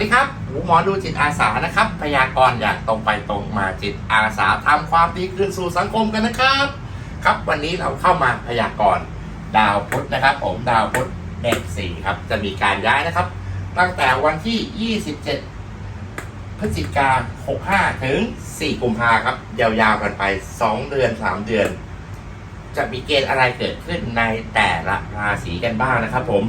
สวัสดีครับหมูหมอดูจิตอาสานะครับ พยากรณ์อย่างตรงไปตรงมาจิตอาสาทำความดีคืนสู่สังคมกันนะครับ ครับวันนี้เราเข้ามาพยากรณ์ดาวพุธนะครับ ผมดาวพุธเด็กสี่ครับ จะมีการย้ายนะครับ ตั้งแต่วันที่ 27 พฤศจิกา65 ถึง 4 กุมภาครับ ยาวๆกันไป 2 เดือน 3 เดือน จะมีเกณฑ์อะไรเกิดขึ้นในแต่ละราศีกันบ้างนะครับผม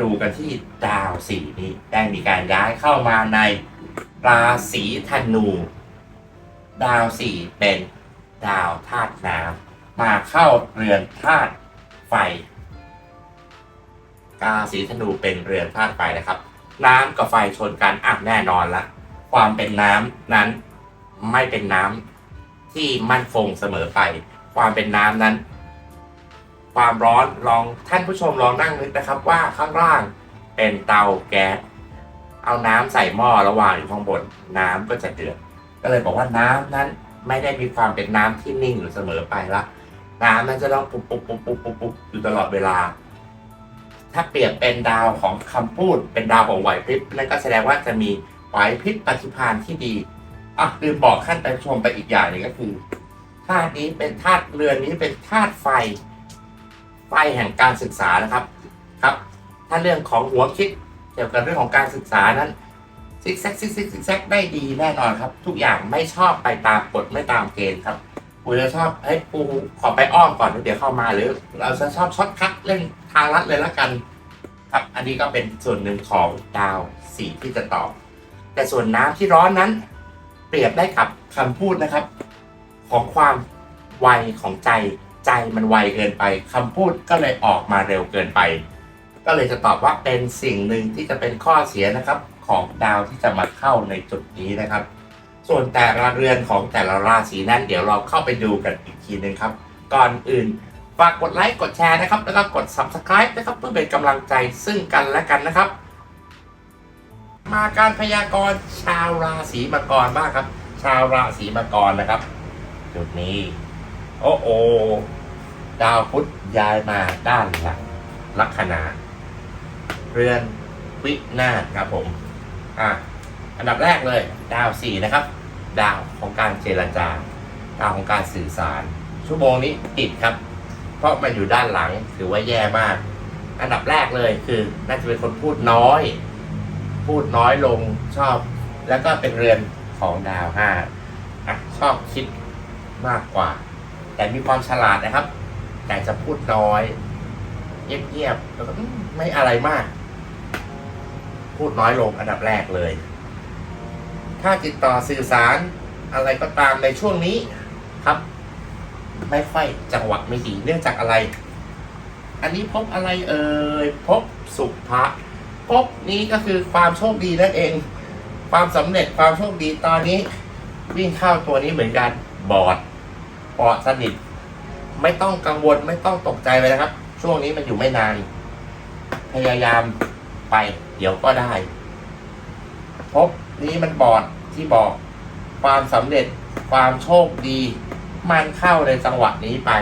ดูกันที่ดาวสีนี้ได้มีการย้ายเข้ามาในราศีธนู ดาวสี่เป็นดาวธาตุน้ำมาเข้าเรือนธาตุไฟราศีธนูเป็นเรือนธาตุไฟนะครับ น้ำกับไฟชนกันอะแน่นอนละความเป็นน้ำนั้นไม่เป็นน้ำที่มั่นคงเสมอไป ความเป็นน้ำนั้น ความร้อนลองท่านผู้ชมลองนั่งนึกนะครับว่าข้างล่างเป็นเตาแก๊สเอาน้ำใส่หม้อระหว่างอยู่ข้างบนน้ำก็จะเดือดก็เลยบอกว่าน้ำนั้นไม่ได้มีความเป็นน้ำที่นิ่งหรือเสมอไปละน้ำนั้นจะต้องปุ๊บปุ๊บปุ๊บปุ๊บปุ๊บปุ๊บอยู่ตลอดเวลา ถ้าเปรียบเป็นดาวของคำพูดเป็นดาวของไหวพริบนั่นก็แสดงว่าจะมีไหวพริบปฏิภาณที่ดีอะลืมบอกท่านผู้ชมไปอีกอย่างหนึ่งก็คือธาตุนี้เป็นธาตุเรือนนี้เป็นธาตุไฟ ไฟแห่งการศึกษานะครับครับ ถ้าเรื่องของหัวคิดเกี่ยวกับเรื่องของการศึกษานั้นซิกแซกซิกซิกซิกแซกได้ดีแน่นอนครับ ทุกอย่างไม่ชอบไปตามกฎไม่ตามเกณฑ์ครับกูจะชอบเฮ้ยกูขอไปอ้อมก่อนเดี๋ยวเข้ามาหรือ เราจะชอบช็อตคัทเล่นทางลัดเลยละกัน ครับ อันนี้ก็เป็นส่วนหนึ่งของดาวสีที่จะตอบ แต่ส่วนน้ำที่ร้อนนั้น เปรียบได้กับคำพูดนะครับ ของความไวของใจ ใจมันไวเกินไปคำพูดก็เลยออกมาเร็วเกินไป ก็เลยจะตอบว่าเป็นสิ่งหนึ่งที่จะเป็นข้อเสียนะครับของดาวที่จะมาเข้าในจุดนี้นะครับ ส่วนแต่ละเรือนของแต่ละราศีนั้น เดี๋ยวเราเข้าไปดูกันอีกทีหนึ่งครับ ก่อนอื่นฝากกดไลค์กดแชร์นะครับ แล้วก็กด subscribe นะครับเพื่อเป็นกำลังใจซึ่งกันและกันนะครับ มาการพยากรณ์ชาวราศีมังกรบ้างครับ ชาวราศีมังกรนะครับ จุดนี้ โอ้โอดาวพุธย้ายมาด้านหลังลัคนาเรือนวินาศครับผม อะ อันดับแรกเลย ดาวสี่นะครับ ดาวของการเจรจา ดาวของการสื่อสาร ชั่วโมงนี้ติดครับ เพราะมันอยู่ด้านหลังถือว่าแย่มาก อันดับแรกเลยคือน่าจะเป็นคนพูดน้อย พูดน้อยลงชอบ แล้วก็เป็นเรือนของดาวห้าอะชอบคิดมากกว่า แต่มีความฉลาดนะครับ แต่จะพูดน้อยเงียบๆแล้วก็ไม่อะไรมาก พูดน้อยลงอันดับแรกเลย ถ้าติดต่อสื่อสารอะไรก็ตามในช่วงนี้ครับ ไม่ค่อยจังหวะไม่ดีเนื่องจากอะไร อันนี้พบอะไรเอ่ยพบสุภะพบนี้ก็คือความโชคดีนั่นเอง ความสำเร็จความโชคดีตอนนี้ วิ่งเข้าตัวนี้เหมือนกันบอด ปอดสนิท ไม่ต้องกังวลไม่ต้องตกใจไปนะครับ ช่วงนี้มันอยู่ไม่นาน พยายามไป เดี๋ยวก็ได้ พบนี้มันบอดที่บอกความสำเร็จความโชคดี มันเข้าในจังหวะนี้ไป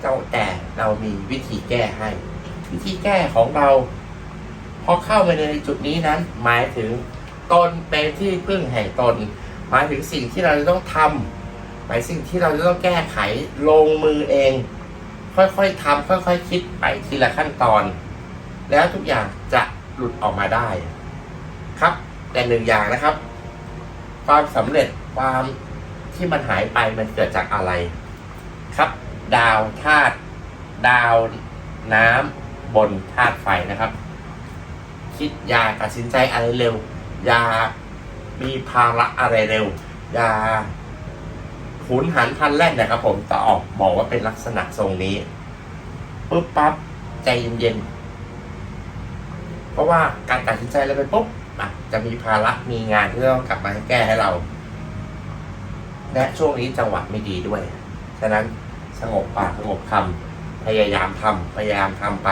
เจ้าแต่เรามีวิธีแก้ให้ วิธีแก้ของเราพอเข้ามาในจุดนี้นั้น หมายถึงตนเป็นที่พึ่งแห่งตน หมายถึงสิ่งที่เราจะต้องทำ หมายสิ่งที่เราจะต้องแก้ไขลงมือเอง ค่อยๆทำค่อยๆคิดไปทีละขั้นตอน แล้วทุกอย่างจะหลุดออกมาได้ ครับ แต่หนึ่งอย่างนะครับ ความสำเร็จความที่มันหายไปมันเกิดจากอะไร ครับ ดาวธาตุดาวน้ำบนธาตุไฟนะครับ คิดอย่าตัดสินใจอะไรเร็ว อย่ามีภาระอะไรเร็ว อย่า หุนหันพันแล่นะครับผมจะออกบอกว่าเป็นลักษณะทรงนี้ปุ๊บปั๊บใจเย็นๆ เพราะว่าการตัดสินใจแล้วไปปุ๊บอะจะมีภาระมีงานที่ต้องกลับมาให้แก้ให้เรา และช่วงนี้จังหวะไม่ดีด้วย ฉะนั้นสงบปากสงบคำพยายามทำพยายามทำไป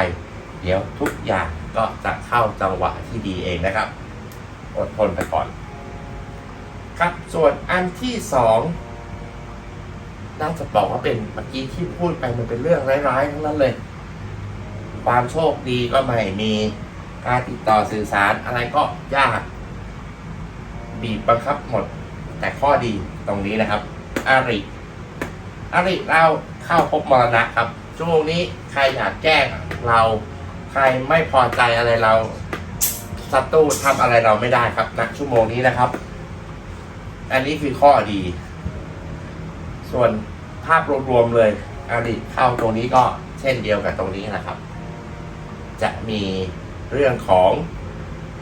เดี๋ยวทุกอย่างก็จะเข้าจังหวะที่ดีเองนะครับ อดทนไปก่อน ครับส่วนอันที่สอง น่าจะบอกว่าเป็นเมื่อกี้ที่พูดไปมันเป็นเรื่องร้ายๆทั้งนั้นเลย ความโชคดีก็ไม่มีการติดต่อสื่อสารอะไรก็ยาก บีบบังคับหมด แต่ข้อดีตรงนี้นะครับอาริอาริเราเข้าพบมรณะครับชั่วโมงนี้ใครอยากแกล้งเราใครไม่พอใจอะไรเราศัตรูทำอะไรเราไม่ได้ครับณชั่วโมงนี้นะครับ อันนี้คือข้อดี ส่วนภาพรวมๆเลยอาริเข้าตรงนี้ก็เช่นเดียวกับตรงนี้นะครับ จะมีเรื่องของ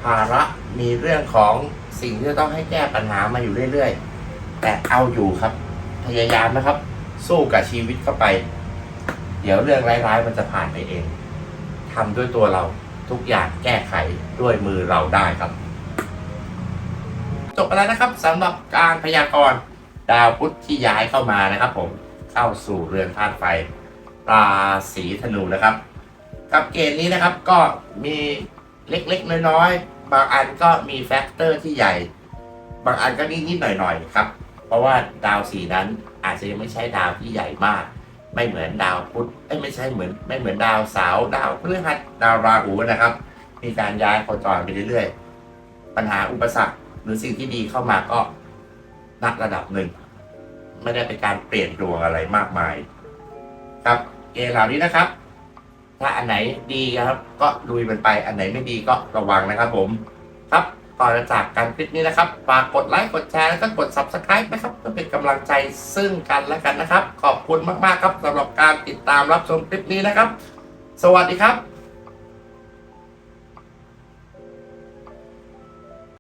ภาระมีเรื่องของสิ่งที่จะต้องให้แก้ปัญหามาอยู่เรื่อยๆ แต่เอาอยู่ครับ พยายามนะครับ สู้กับชีวิตเข้าไป เดี๋ยวเรื่องร้ายๆ มันจะผ่านไปเองทำด้วยตัวเราทุกอย่างแก้ไขด้วยมือเราได้ครับ จบไปแล้วนะครับสำหรับการพยากรณ์ ดาวพุธที่ย้ายเข้ามานะครับ ผมเข้าสู่เรือนธาตุไฟราศีธนูนะครับ กับเกณฑ์นี้นะครับก็มีเล็กๆ น้อยๆ บางอันก็มีแฟกเตอร์ที่ใหญ่ บางอันก็นิดๆหน่อยๆครับ เพราะว่าดาวสีนั้นอาจจะยังไม่ใช่ดาวที่ใหญ่มาก ไม่เหมือนดาวพุธไม่ใช่เหมือนไม่เหมือนดาวเสาร์ดาวพฤหัสดาวราหูนะครับ มีการย้ายโคจรไปเรื่อยๆ ปัญหาอุปสรรคหรือสิ่งที่ดีเข้ามาก็นักระดับหนึ่ง ไม่ได้เป็นการเปลี่ยนดวงอะไรมากมาย ครับเกณฑ์เหล่านี้นะครับ ถ้าอันไหนดีครับ ก็ลุยมันไปอันไหนไม่ดีก็ระวังนะครับ ผม ครับก่อนจะจากการคลิปนี้นะครับฝากกดไลค์กดแชร์แล้วก็กด subscribe นะครับเพื่อเป็นกำลังใจซึ่งกันและกันนะครับ ขอบคุณมากๆครับสำหรับการติดตามรับชมคลิปนี้นะครับ สวัสดีครับ